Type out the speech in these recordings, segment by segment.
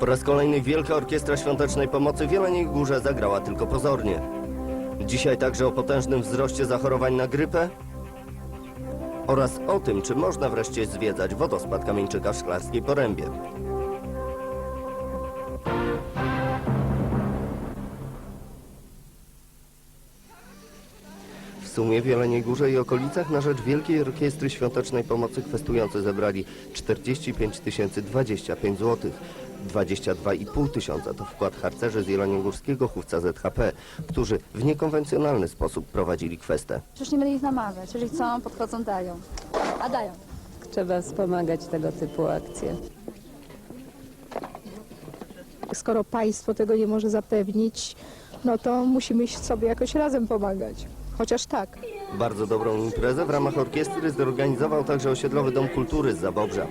Po raz kolejny Wielka Orkiestra Świątecznej Pomocy w Jeleniej Górze zagrała tylko pozornie. Dzisiaj także o potężnym wzroście zachorowań na grypę oraz o tym, czy można wreszcie zwiedzać wodospad Kamieńczyka w Szklarskiej Porębie. W sumie w Jeleniej Górze i okolicach na rzecz Wielkiej Orkiestry Świątecznej Pomocy kwestujący zebrali 45 025 zł. 22,5 tysiąca to wkład harcerzy z jeleniogórskiego chówca ZHP, którzy w niekonwencjonalny sposób prowadzili kwestę. Przecież nie będę ich namawiać. Jeżeli chcą, podchodzą, dają. A dają. Trzeba wspomagać tego typu akcje. Skoro państwo tego nie może zapewnić, no to musimy sobie jakoś razem pomagać. Chociaż tak. Bardzo dobrą imprezę w ramach orkiestry zorganizował także osiedlowy Dom Kultury z Zabobrza.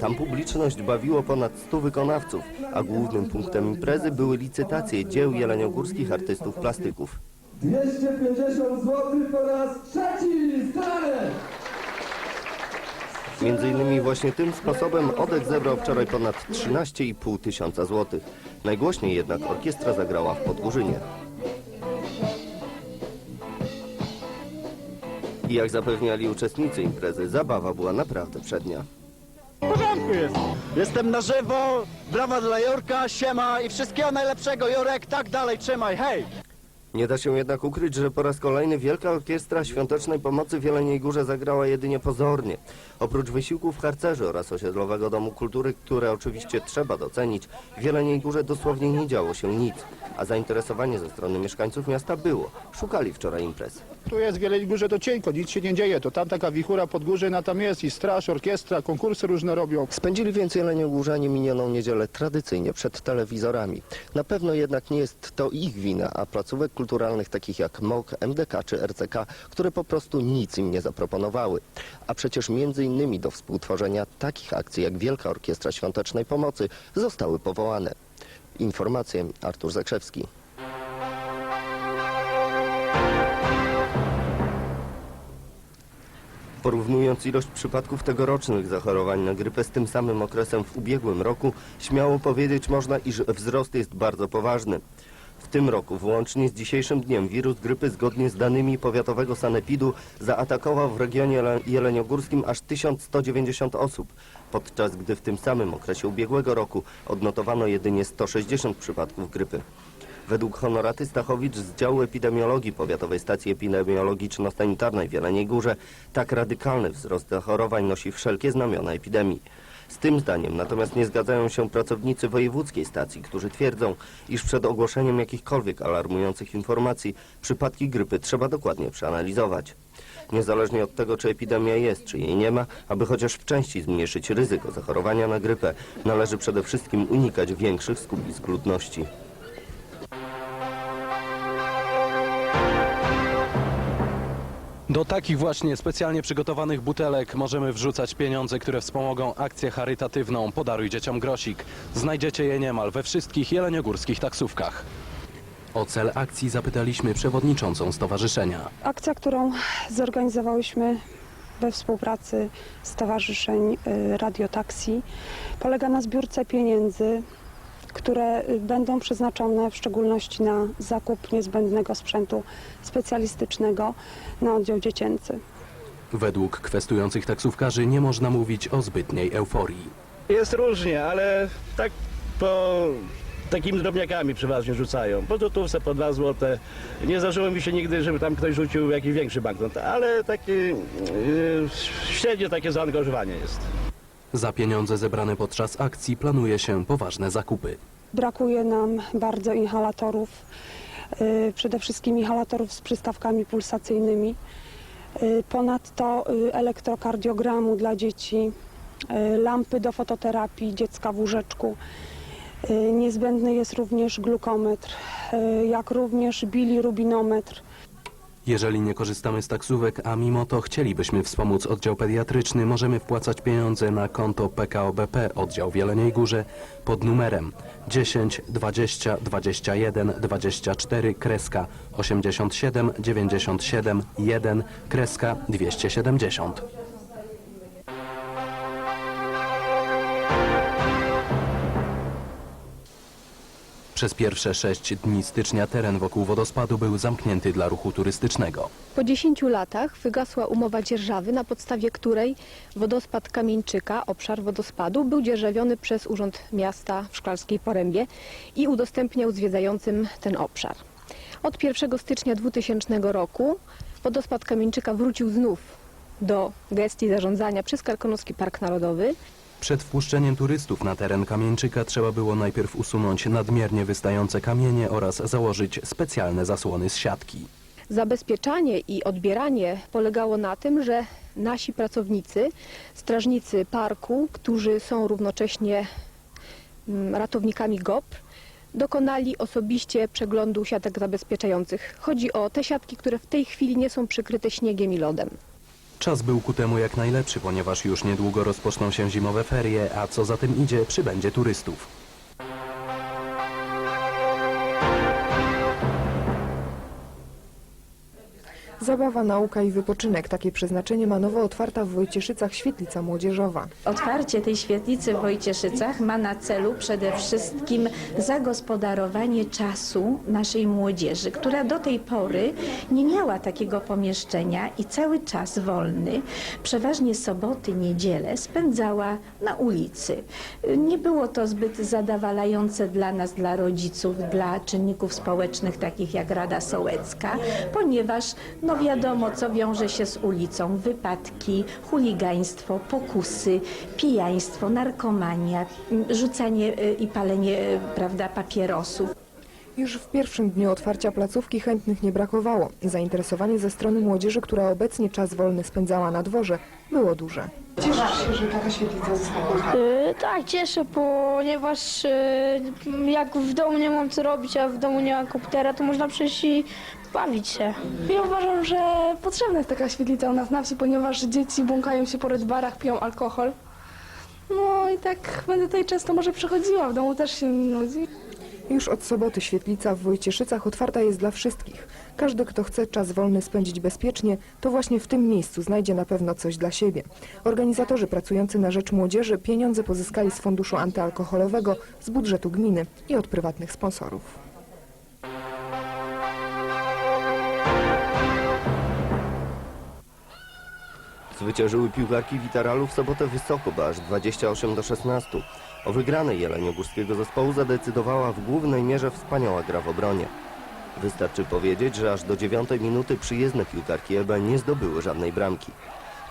Tam publiczność bawiło ponad 100 wykonawców, a głównym punktem imprezy były licytacje dzieł jeleniogórskich artystów plastyków. 250 zł po raz trzeci! Stare! Między innymi właśnie tym sposobem Odek zebrał wczoraj ponad 13,5 tysiąca złotych. Najgłośniej jednak orkiestra zagrała w Podgórzynie. I jak zapewniali uczestnicy imprezy, zabawa była naprawdę przednia. Porządku jest. Jestem na żywo, brawa dla Jorka, siema i wszystkiego najlepszego, Jorek, tak dalej, trzymaj, hej! Nie da się jednak ukryć, że po raz kolejny Wielka Orkiestra Świątecznej Pomocy w Jeleniej Górze zagrała jedynie pozornie. Oprócz wysiłków harcerzy oraz osiedlowego Domu Kultury, które oczywiście trzeba docenić, w Jeleniej Górze dosłownie nie działo się nic, a zainteresowanie ze strony mieszkańców miasta było. Szukali wczoraj imprez. Tu jest w Jeleniej Górze to cienko, nic się nie dzieje. To tam taka wichura pod górze, tam jest i straż, orkiestra, konkursy różne robią. Spędzili więc jeleniogórzanie minioną niedzielę tradycyjnie przed telewizorami. Na pewno jednak nie jest to ich wina, a placówek kulturalnych takich jak MOK, MDK czy RCK, które po prostu nic im nie zaproponowały. A przecież między innymi do współtworzenia takich akcji jak Wielka Orkiestra Świątecznej Pomocy zostały powołane. Informacje Artur Zakrzewski. Porównując ilość przypadków tegorocznych zachorowań na grypę z tym samym okresem w ubiegłym roku, śmiało powiedzieć można, iż wzrost jest bardzo poważny. W tym roku, włącznie z dzisiejszym dniem, wirus grypy zgodnie z danymi powiatowego sanepidu zaatakował w regionie Jele- jeleniogórskim aż 1190 osób, podczas gdy w tym samym okresie ubiegłego roku odnotowano jedynie 160 przypadków grypy. Według Honoraty Stachowicz z działu epidemiologii Powiatowej Stacji Epidemiologiczno-Sanitarnej w Jeleniej Górze tak radykalny wzrost zachorowań nosi wszelkie znamiona epidemii. Z tym zdaniem natomiast nie zgadzają się pracownicy wojewódzkiej stacji, którzy twierdzą, iż przed ogłoszeniem jakichkolwiek alarmujących informacji przypadki grypy trzeba dokładnie przeanalizować. Niezależnie od tego, czy epidemia jest, czy jej nie ma, aby chociaż w części zmniejszyć ryzyko zachorowania na grypę, należy przede wszystkim unikać większych skupisk ludności. Do takich właśnie specjalnie przygotowanych butelek możemy wrzucać pieniądze, które wspomogą akcję charytatywną Podaruj dzieciom grosik. Znajdziecie je niemal we wszystkich jeleniogórskich taksówkach. O cel akcji zapytaliśmy przewodniczącą stowarzyszenia. Akcja, którą zorganizowałyśmy we współpracy Stowarzyszeń y, Radio Taxi, polega na zbiórce pieniędzy, które y, będą przeznaczone w szczególności na zakup niezbędnego sprzętu specjalistycznego na oddział dziecięcy. Według kwestujących taksówkarzy nie można mówić o zbytniej euforii. Jest różnie, ale tak po takimi drobniakami przeważnie rzucają. Po złotówce, po dwa złote. Nie zdarzyło mi się nigdy, żeby tam ktoś rzucił jakiś większy banknot, ale takie yy, średnie takie zaangażowanie jest. Za pieniądze zebrane podczas akcji planuje się poważne zakupy. Brakuje nam bardzo inhalatorów, y, przede wszystkim inhalatorów z przystawkami pulsacyjnymi. Y, Ponadto y, elektrokardiogramu dla dzieci, lampy do fototerapii dziecka w łóżeczku. Niezbędny jest również glukometr, jak również bilirubinometr. Jeżeli nie korzystamy z taksówek, a mimo to chcielibyśmy wspomóc oddział pediatryczny, możemy wpłacać pieniądze na konto PKO BP oddział w Jeleniej Górze pod numerem 10 20 21 24 kreska 87 97 1 kreska 270. Przez pierwsze sześć dni stycznia teren wokół wodospadu był zamknięty dla ruchu turystycznego. Po 10 latach wygasła umowa dzierżawy, na podstawie której wodospad Kamieńczyka, obszar wodospadu, był dzierżawiony przez Urząd Miasta w Szklarskiej Porębie i udostępniał zwiedzającym ten obszar. Od 1 stycznia 2000 roku wodospad Kamieńczyka wrócił znów do gestii zarządzania przez Karkonoski Park Narodowy. Przed wpuszczeniem turystów na teren Kamieńczyka trzeba było najpierw usunąć nadmiernie wystające kamienie oraz założyć specjalne zasłony z siatki. Zabezpieczanie i odbieranie polegało na tym, że nasi pracownicy, strażnicy parku, którzy są równocześnie mm, ratownikami GOP, dokonali osobiście przeglądu siatek zabezpieczających. Chodzi o te siatki, które w tej chwili nie są przykryte śniegiem i lodem. Czas był ku temu jak najlepszy, ponieważ już niedługo rozpoczną się zimowe ferie, a co za tym idzie, przybędzie turystów. Zabawa, nauka i wypoczynek. Takie przeznaczenie ma nowo otwarta w Wojcieszycach świetlica młodzieżowa. Otwarcie tej świetlicy w Wojcieszycach ma na celu przede wszystkim zagospodarowanie czasu naszej młodzieży, która do tej pory nie miała takiego pomieszczenia i cały czas wolny, przeważnie soboty, niedziele, spędzała na ulicy. Nie było to zbyt zadawalające dla nas, dla rodziców, dla czynników społecznych takich jak Rada Sołecka, ponieważ no wiadomo, co wiąże się z ulicą. Wypadki, chuligaństwo, pokusy, pijaństwo, narkomania, rzucanie y, i palenie y, prawda, papierosów. Już w pierwszym dniu otwarcia placówki chętnych nie brakowało. Zainteresowanie ze strony młodzieży, która obecnie czas wolny spędzała na dworze, było duże. Cieszysz się, że taka świetlica została? Y, tak, cieszę, ponieważ y, jak w domu nie mam co robić, a w domu nie mam komputera, to można przyjść i bawić się. Ja uważam, że potrzebna jest taka świetlica u nas na wsi, ponieważ dzieci błąkają się po barach, piją alkohol. No i tak będę tutaj często może przychodziła, w domu też się nudzi. Już od soboty świetlica w Wojcieszycach otwarta jest dla wszystkich. Każdy, kto chce czas wolny spędzić bezpiecznie, to właśnie w tym miejscu znajdzie na pewno coś dla siebie. Organizatorzy pracujący na rzecz młodzieży pieniądze pozyskali z funduszu antyalkoholowego, z budżetu gminy i od prywatnych sponsorów. Zwyciężyły piłkarki Witaralu w sobotę wysoko, bo aż 28 do 16. O wygranej jeleniogórskiego zespołu zadecydowała w głównej mierze wspaniała gra w obronie. Wystarczy powiedzieć, że aż do dziewiątej minuty przyjezdne piłkarki EB nie zdobyły żadnej bramki.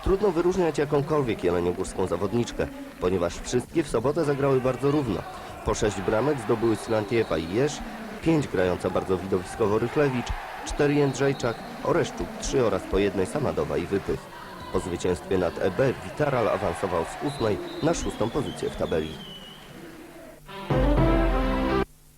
Trudno wyróżniać jakąkolwiek jeleniogórską zawodniczkę, ponieważ wszystkie w sobotę zagrały bardzo równo. Po sześć bramek zdobyły Slantiepa i Jerz, pięć grająca bardzo widowiskowo Rychlewicz, cztery Jędrzejczak, Oreszczuk trzy oraz po jednej Samadowa i Wypych. Po zwycięstwie nad EB Witaral awansował z ósmej na szóstą pozycję w tabeli.